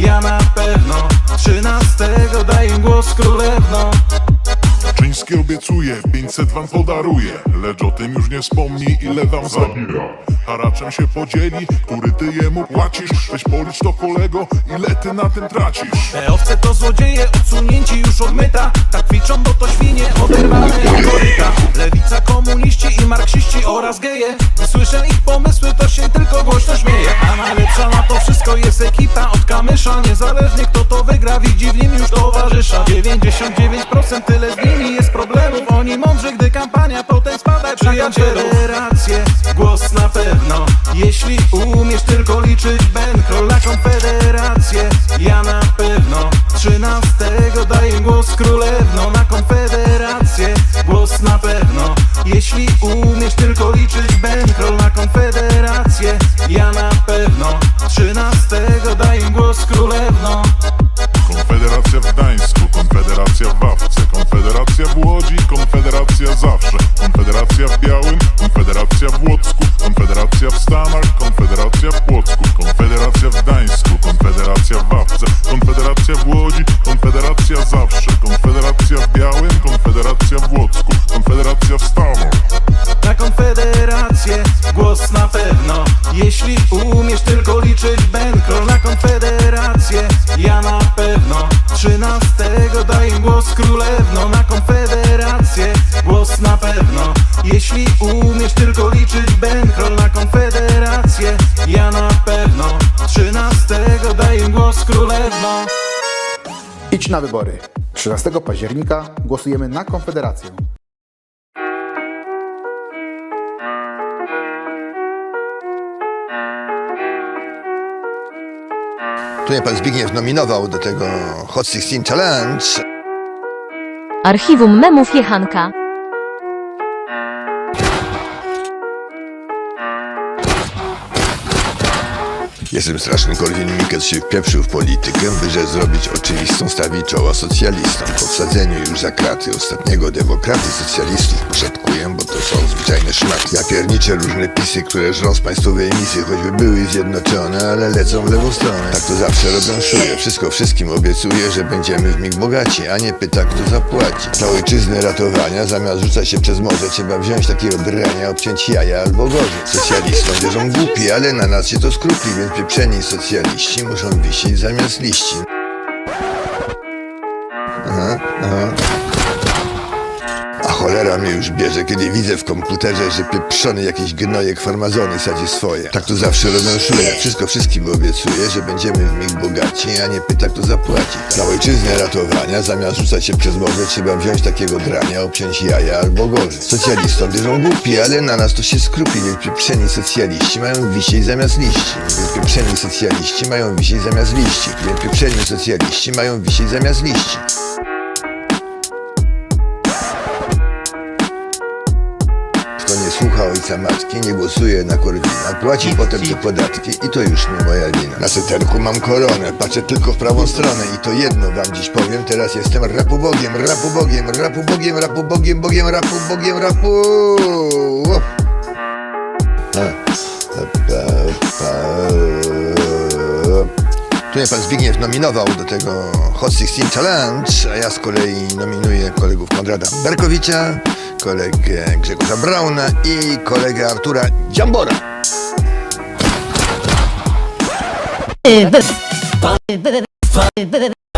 konfederację 500 wam podaruje Lecz o tym już nie wspomni, ile wam zabira Haraczem się podzieli, który ty jemu płacisz. Weź policz to kolego, ile ty na tym tracisz. Te owce to złodzieje, odsunięci już od myta. Tak kwiczą, bo to świnie oderwane od koryta. Lewica, komuniści i marksiści oraz geje. Gdy słyszę ich pomysły, to się tylko głośno śmieje. A najlepsza na to wszystko jest ekipa od kamysza. Niezależnie kto to wygra, widzi w nim już towarzysza. 99% tyle z nimi jest mądrzy, gdy kampania potem spada przyjacielu Federację, głos na pewno. Jeśli umiesz tylko liczyć bankroll na konfederację Ja na pewno. Trzynastego daję głos królewno na konfederację Głos na pewno. Jeśli umiesz tylko liczyć Konfederacja w Białym, Konfederacja w Łódzku Konfederacja w Stanach, Konfederacja w Płocku Konfederacja w Gdańsku, Konfederacja w Wawce Konfederacja w Łodzi, Konfederacja zawsze Konfederacja w Białym, Konfederacja w Łódzku Konfederacja w Stanach na konfederację Głos na pewno Jeśli umiesz tylko liczyć bankroll na konfederację Ja na pewno Trzynastego daję głos królewno na konfederację Jeśli umiesz tylko liczyć bankroll na konfederację Ja na pewno Trzynastego daję głos królewno Idź na wybory. 13 października głosujemy na Konfederację. Tu mnie pan Zbigniew nominował do tego Hot 16 Challenge. Archiwum memów Jechanka. Jestem straszny Korwin Mikke, się wpieprzył w politykę, by że zrobić oczywistą stawić czoła socjalistom. Po wsadzeniu już za kraty ostatniego demokraty socjalistów poszatkuję, bo to są zwyczajne szmaty. Ja pierniczę różne pisy, które żrą z państwowej misji, choćby były zjednoczone, ale lecą w lewą stronę. Tak to zawsze robią szuje. Wszystko wszystkim obiecuję, że będziemy w mig bogaci, a nie pyta kto zapłaci. Dla ojczyzny ratowania, zamiast rzucać się przez morze, trzeba wziąć takiego drania, obciąć jaja albo gorzej. Socjalistom wierzą głupi, ale na nas się to skrupi, więc pieprzeni socjaliści muszą wisieć zamiast liści. Cholera mnie już bierze, kiedy widzę w komputerze, że pieprzony jakiś gnojek farmazony sadzi swoje. Tak to zawsze robią. Wszystko wszystkim obiecuję, że będziemy w mig bogaci, a nie pyta kto zapłaci. Dla ojczyzny ratowania, zamiast rzucać się przez morze, trzeba wziąć takiego drania, obciąć jaja albo gorzej. Socjalistom wierzą głupi, ale na nas to się skrupi, pieprzeni socjaliści mają wisieć zamiast liści. Pieprzeni socjaliści mają wisieć zamiast liści. Pieprzeni socjaliści mają wisieć zamiast liści. Słucha ojca matki, nie głosuje na Korwina, płaci potem te podatki i to już nie moja wina. Na seterku mam koronę, patrzę tylko w prawą stronę i to jedno wam dziś powiem, teraz jestem rapu bogiem, rapu bogiem, rapu bogiem, rapu bogiem, bogiem, rapu bogiem, rapu. Tu mnie pan Zbigniew nominował do tego Hot 16 Challenge, a ja z kolei nominuję kolegów Konrada Berkowicza, kolegę Grzegorza Brauna i kolegę Artura Dziambora.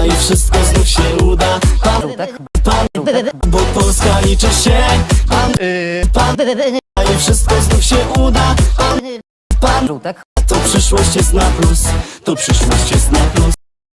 I wszystko znów się uda. Pan, pan, bo Polska liczy się. Pan, pan, i wszystko znów się uda. Pan, pan, to przyszłość jest na plus. To przyszłość jest na plus